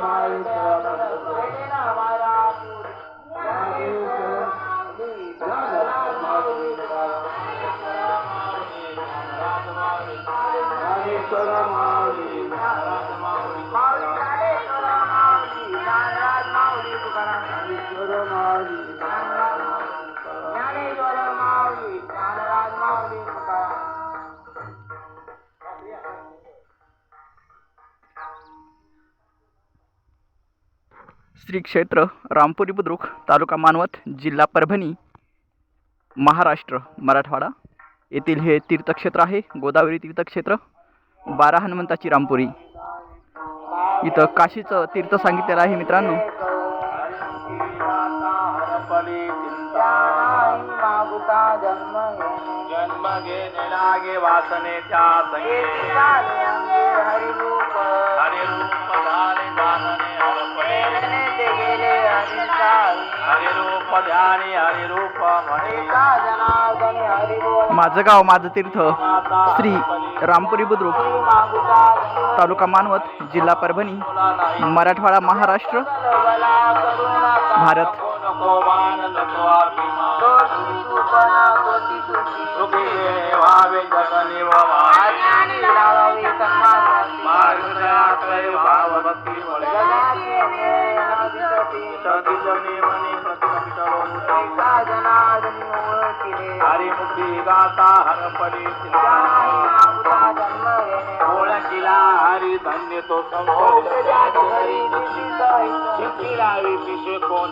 my God. Shri क्षेत्र रामपुरी बुद्रुक तालुका मानवत जिल्हा परभणी महाराष्ट्र मराठवाडा. येथील हे तीर्थक्षेत्र आहे गोदावरी तीर्थक्षेत्र बारा हनुमंताची रामपुरी. इथं काशीचं तीर्थ सांगितलेलं आहे मित्रांनो. जन्म हरिरूप ध्यानी हरिरूप म्हणे माझं गाव माझं तीर्थ श्री रामपुरी बुद्रुक तालुका मानवत जिल्हा परभणी मराठवाडा महाराष्ट्र भारत. व्हावे हरिमुखी गाता हरपडी ओळखीला हरी धन्य तो शिकविलावी पिशे कोण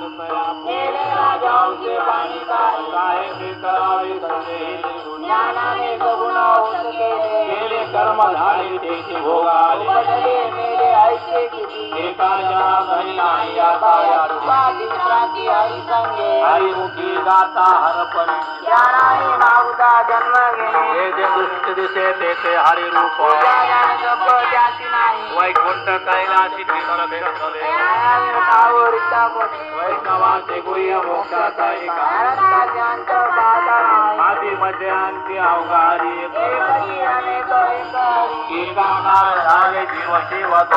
काय ते करावे केले. कर्म झाले ते भोगाले. एका जनार्दनी नाही आता हरिमुखी गाता हरपणी हे जे दृष्ट दिसे ते. ते हरिरूप वैकुंठ कैलाशी ठिकाण भेटले वैष्णवाचे गुह्य मोक्षाचा एका आधी मध्ये अंती अवघारी एकाकार झाले जीव शिव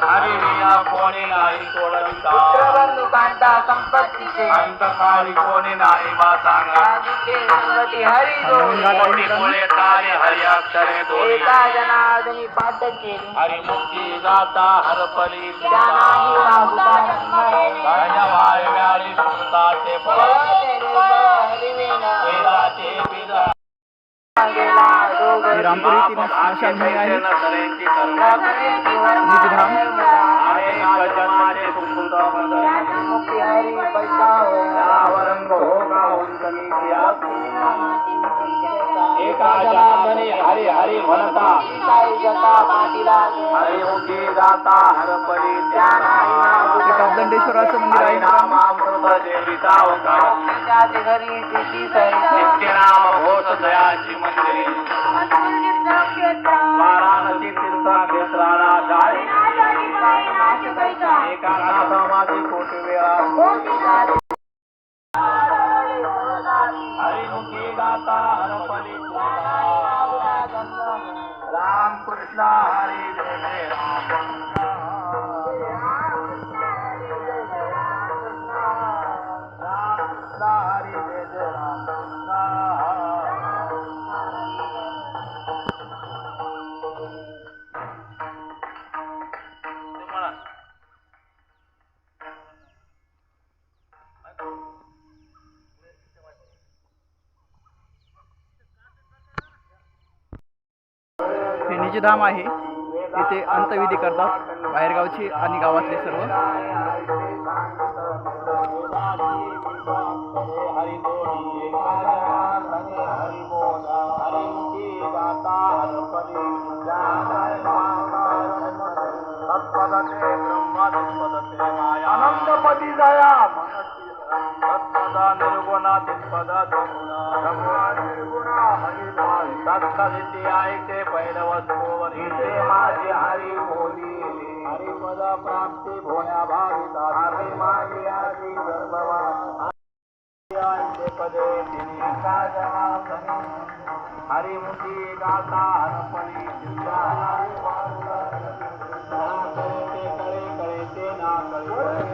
कोणी नाही सोडविता अंतकाळी कोणी नाही वा सांगा कोणी तारे हरि अक्षरे दोन्ही एका जनार्दनी पाठ केली हरिमुखी गाता हरपली राजा वाळव्याळी सुंदाचे फळ रामपुरी तीर्थ स्मशानभूमी आहे. निजधाम जन्माचे उंचनी क्रिया एका जनार्दनी हरी हरी म्हणता। हे मंदिर आहे. नित्यनाम घोष दयाची मंदिरे। वाराणसी तीर्थक्षेत्राला शाळी एका जे धाम आहे. इथे अंतविधी करतात बाहेरगावचे आणि गावातले सर्व. अनंतपदी दया सत्पदा निर्गुणा निर्गुणा ऐके पैलवस्तोवर माझे हरी बोली हरिपद प्राप्ती भोण्या भाविता हरी माझी आधी गर्भवा पदे तिने राजना हरिमुखी गाता हरपणी दिव्या हरी वारुला. करे ते ना कळे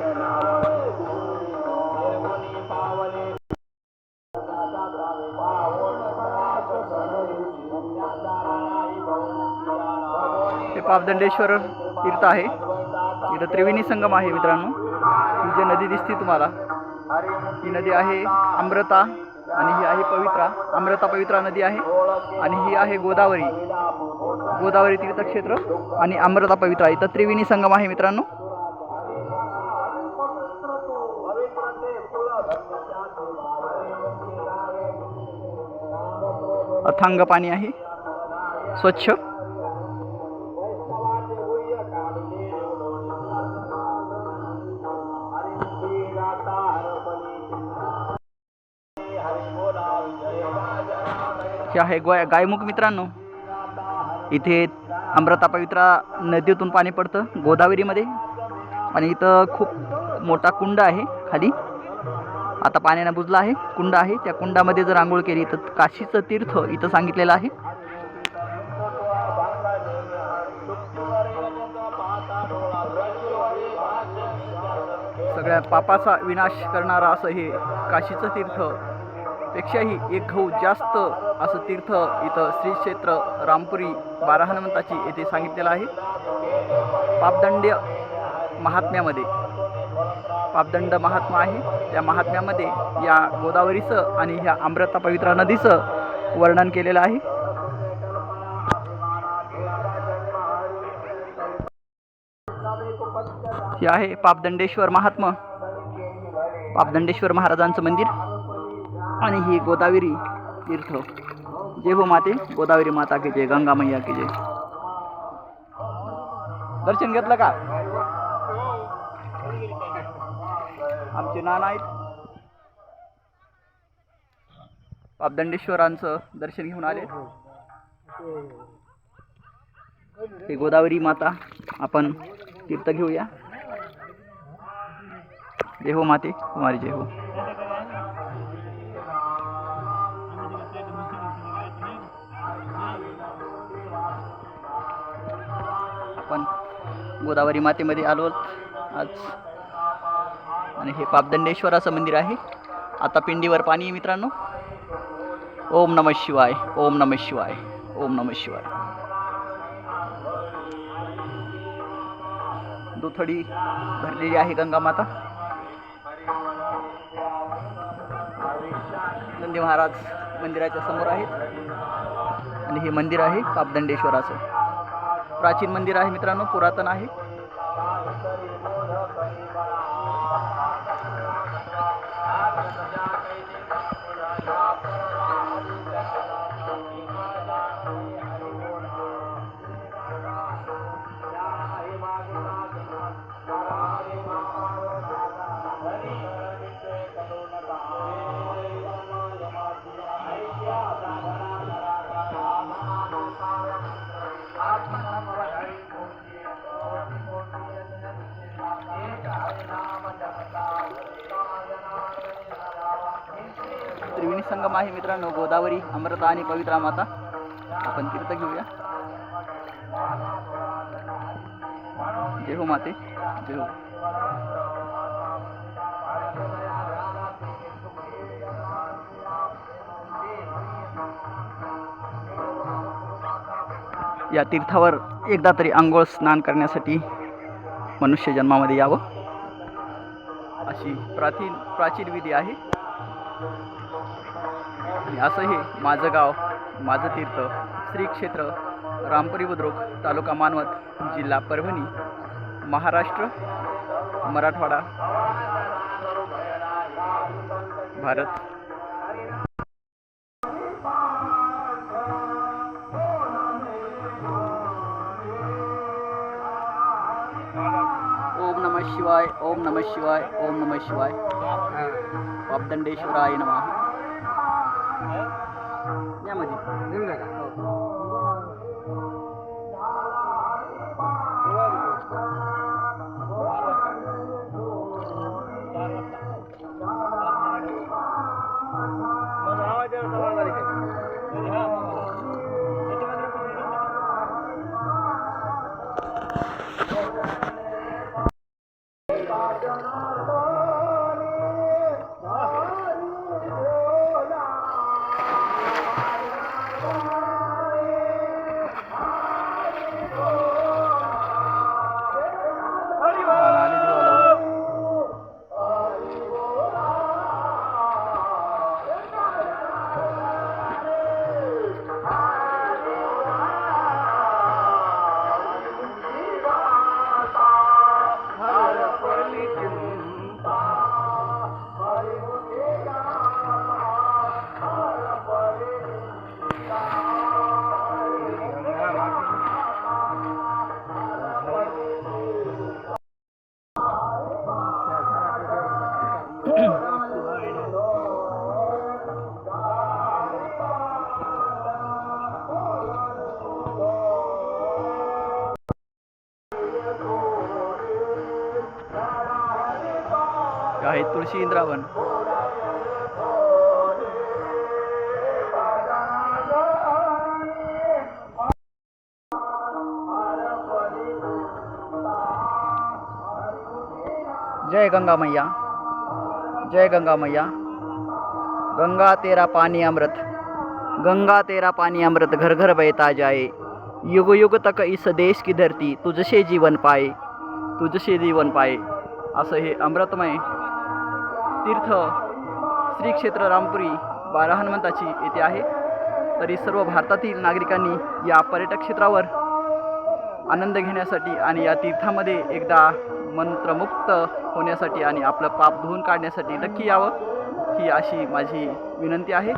पापदंडेश्वर तीर्थ आहे. इथं त्रिवेणी संगम आहे मित्रांनो. ही जी नदी दिसते तुम्हाला. ही नदी आहे अमृता आणि ही आहे पवित्रा. अमृता पवित्रा नदी आहे आणि ही आहे गोदावरी. गोदावरी तीर्थक्षेत्र आणि अमृता पवित्रा. इथं त्रिवेणी संगम आहे मित्रांनो. अथांग पाणी आहे. स्वच्छ. हे आहे गोय गायमुख मित्रांनो. इथे अमृता पवित्रा नदीतून पाणी पडतं गोदावरीमध्ये. आणि इथं खूप मोठा कुंड आहे खाली. आता पाण्यानं बुजला आहे. कुंड आहे. त्या कुंडामध्ये जर आंघोळ केली तर काशीचं तीर्थ इथं सांगितलेलं आहे. सगळ्या पापाचा विनाश करणारा असं हे काशीचं तीर्थ. पेक्षाही एक घाऊ जास्त असं तीर्थ इथं श्री क्षेत्र रामपुरी बारा हनुमंताची येथे सांगितलेलं आहे. पापदंड्य महात्म्यामध्ये. पापदंड महात्मा आहे. त्या महात्म्यामध्ये या गोदावरीचं आणि ह्या अमृता पवित्रा नदीचं वर्णन केलेलं आहे. हे आहे पापदंडेश्वर महात्मा. पापदंडेश्वर महाराजांचं मंदिर. आणि ही गोदावरी तीर्थ. जय हो माते गोदावरी माता की जय गंगा मैया की जय. दर्शन घेतलं का? आमचे नाना आहेत. पापदंडेश्वरांचं दर्शन घेऊन आले. हे गोदावरी माता आपण तीर्थ घेऊया. जय हो माते कुमारी जय हो. आपण गोदावरी मातेमध्ये आलो आज. आणि हे पापदंडेश्वराचं मंदिर आहे. आता पिंडीवर पाणी आहे मित्रांनो. ओम नम शिवाय ओम नम शिवाय ओम नम शिवाय. दुथडी भरलेली आहे गंगा माता. नंदी महाराज मंदिराच्या समोर आहेत. आणि हे मंदिर आहे पापदंडेश्वराचं. प्राचीन मंदिर आहे मित्रांनो पुरातन आहे. मित्रांनो गोदावरी अमृता आणि पवित्रा माता. आपण तीर्थ घेऊया. जय हो माते जय हो या तीर्थावर एकदा तरी आंघोळ स्नान करण्यासाठी मनुष्य जन्मामध्ये यावं. अशी प्राचीन प्राचीन विधी आहे. आणि असं हे माझं गाव माझं तीर्थ श्री क्षेत्र रामपुरी बुद्रुक तालुका मानवत जिल्हा परभणी महाराष्ट्र मराठवाडा भारत. ओम नमः शिवाय ओम नमः शिवाय ओम नमः शिवाय. पापदंडेश्वराय नमः. Ini udah kan? जय गंगा मैया। जय गंगा मैया। गंगा तेरा पाणी अमृत। गंगा तेरा पाणी अमृत घर घर बहता जाए। युग युग तक इस देश की धरती तुझसे जीवन पाए। तुझसे जीवन पाए। असं हे अमृतमय तीर्थ श्री क्षेत्र रामपुरी बारा हनुमंताची येथे आहे. तरी सर्व भारतातील नागरिकांनी या पर्यटक क्षेत्रावर आनंद घेण्यासाठी आणि या तीर्थामध्ये एकदा मंत्रमुक्त होण्यासाठी आणि आपलं पाप धुवून काढण्यासाठी नक्की यावं ही अशी माझी विनंती आहे.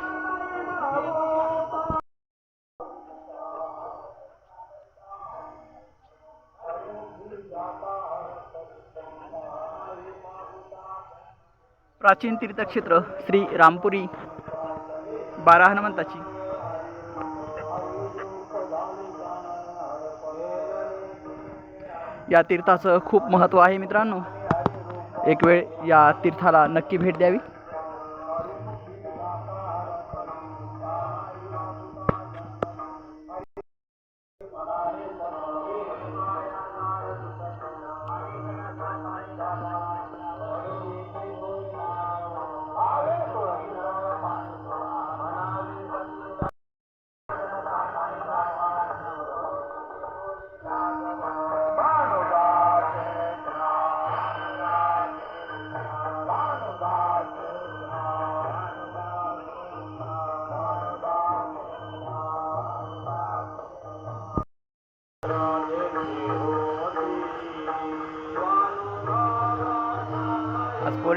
प्राचीन तीर्थक्षेत्र श्री रामपुरी बारा हनुमंताची. या तीर्थाचं खूप महत्त्व आहे मित्रांनो. एक वेळ या तीर्थाला नक्की भेट द्यावी.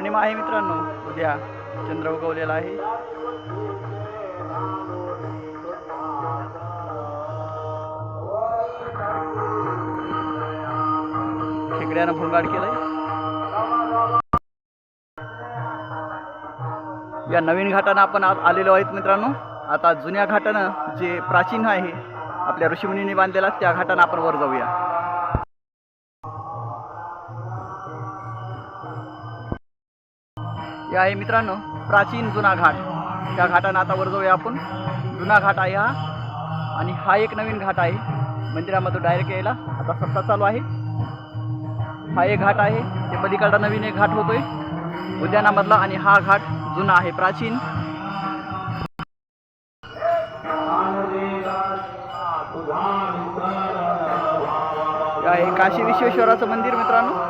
पौर्णिमा आहे मित्रांनो. उद्या चंद्र उगवलेला आहे. खेकड्यानं भोंगाड केलंय. या नवीन घाटानं आपण आज आलेलो आहेत मित्रांनो. आता जुन्या घाटानं जे प्राचीन आहे आपल्या ऋषीमुनींनी बांधलेला त्या घाटानं आपण वर जाऊया. हे आहे मित्रांनो प्राचीन जुना घाट. त्या घाटानं आता वर जाऊया आपण. जुना घाट आहे हा. आणि हा एक नवीन घाट आहे. मंदिरामधून डायरेक्ट यायला आता सत्ता चालू आहे. हा एक घाट आहे. ते पलीकडला नवीन एक घाट होतोय. उद्यानामधला आणि हा घाट जुना आहे प्राचीन. हे आहे काशी विश्वेश्वराचं मंदिर मित्रांनो.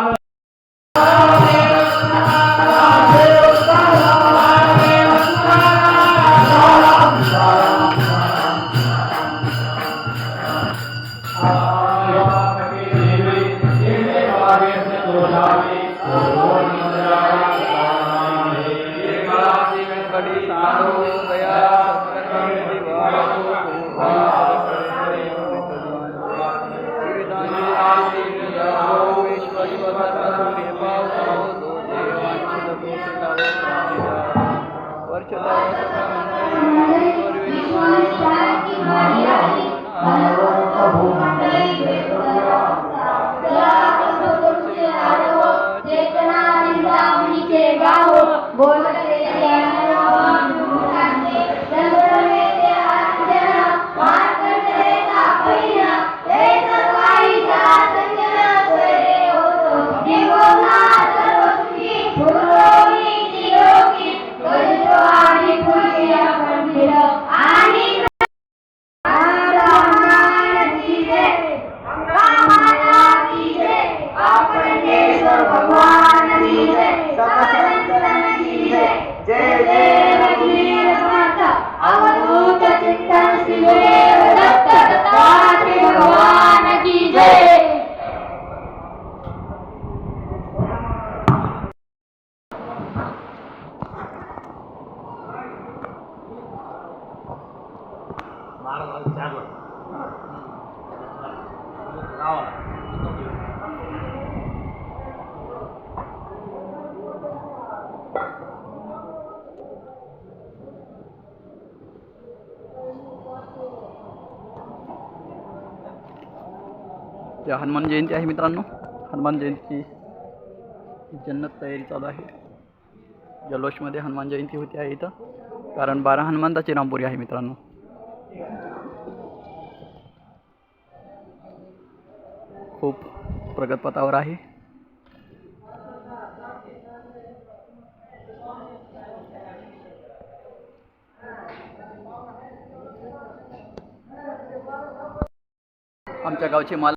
त्या हनुमान जयंती आहे मित्रांनो. हनुमान जयंती जन्नत तयारी चालू आहे. जल्लोषमध्ये हनुमान जयंती होती आहे इथं. कारण बारा हनुमंताची रामपुरी आहे मित्रांनो. खूप प्रगतपथावर आहे. आमच्या गावचे माल